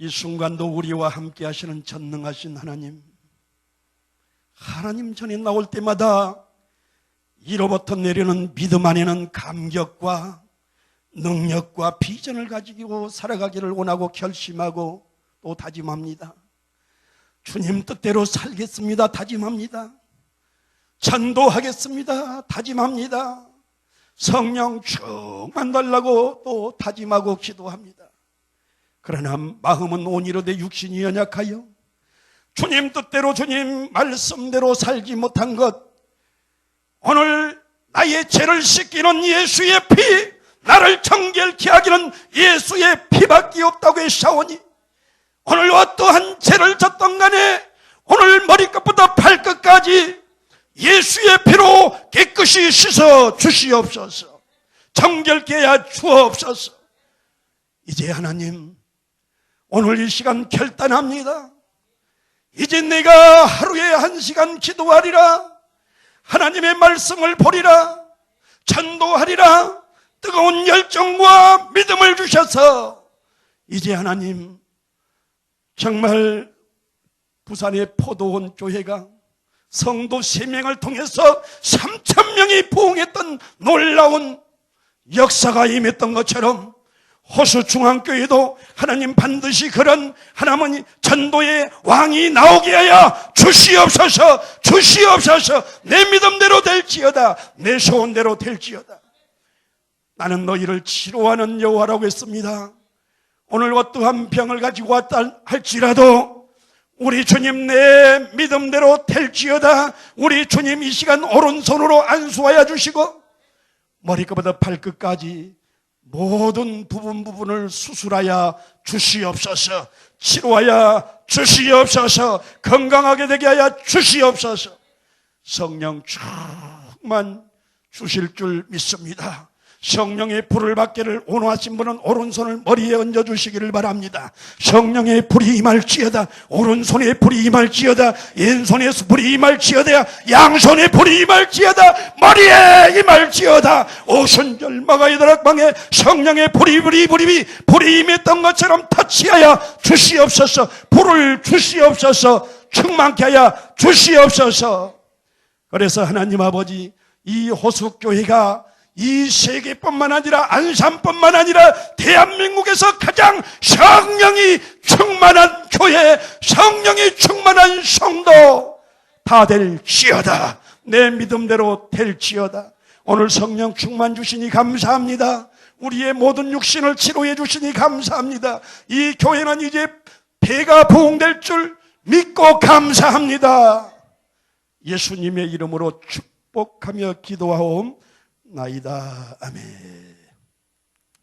이 순간도 우리와 함께 하시는 전능하신 하나님. 하나님 전에 나올 때마다 이로부터 내리는 믿음 안에는 감격과 능력과 비전을 가지고 살아가기를 원하고 결심하고 또 다짐합니다. 주님 뜻대로 살겠습니다. 다짐합니다. 전도하겠습니다. 다짐합니다. 성령 충만 달라고 또 다짐하고 기도합니다. 그러나 마음은 온이로 돼 육신이 연약하여 주님 뜻대로 주님 말씀대로 살지 못한 것 오늘 나의 죄를 씻기는 예수의 피 나를 정결케 하기는 예수의 피밖에 없다고 했사오니 오늘 어떠한 죄를 졌던 간에 오늘 머리끝부터 발끝까지 예수의 피로 깨끗이 씻어 주시옵소서. 정결케 하여 주옵소서. 이제 하나님 오늘 이 시간 결단합니다. 이제 내가 하루에 한 시간 기도하리라. 하나님의 말씀을 보리라. 전도하리라. 뜨거운 열정과 믿음을 주셔서 이제 하나님 정말 부산의 포도원 교회가 성도 3명을 통해서 3천 명이 부흥했던 놀라운 역사가 임했던 것처럼 호수 중앙교회도 하나님 반드시 그런 하나님 전도의 왕이 나오게 하여 주시옵소서 주시옵소서. 내 믿음대로 될지어다. 내 소원대로 될지어다. 나는 너희를 치료하는 여호와라고 했습니다. 오늘 어떠한 병을 가지고 왔다 할지라도 우리 주님 내 믿음대로 될지어다. 우리 주님 이 시간 오른손으로 안수하여 주시고 머리끝부터 발끝까지 모든 부분 부분을 수술하여 주시옵소서. 치료하여 주시옵소서. 건강하게 되게 하여 주시옵소서. 성령 충만 주실 줄 믿습니다 성령의 불을 받기를 원하신 분은 오른손을 머리에 얹어 주시기를 바랍니다. 성령의 불이 임할지어다. 오른손에 불이 임할지어다. 왼손에 불이 임할지어다. 양손에 불이 임할지어다. 머리에 임할지어다. 오순절 마가이다락방에 성령의 불이 불이 불이 불이 임했던 것처럼 터치하여 주시옵소서. 불을 주시옵소서. 충만케 하여 주시옵소서. 그래서 하나님 아버지 이 호수교회가 이 세계뿐만 아니라 안산뿐만 아니라 대한민국에서 가장 성령이 충만한 교회, 성령이 충만한 성도 다 될지어다. 내 믿음대로 될지어다. 오늘 성령 충만 주시니 감사합니다. 우리의 모든 육신을 치료해 주시니 감사합니다. 이 교회는 이제 배가 부흥될 줄 믿고 감사합니다. 예수님의 이름으로 축복하며 기도하옵. 나이다. 아멘.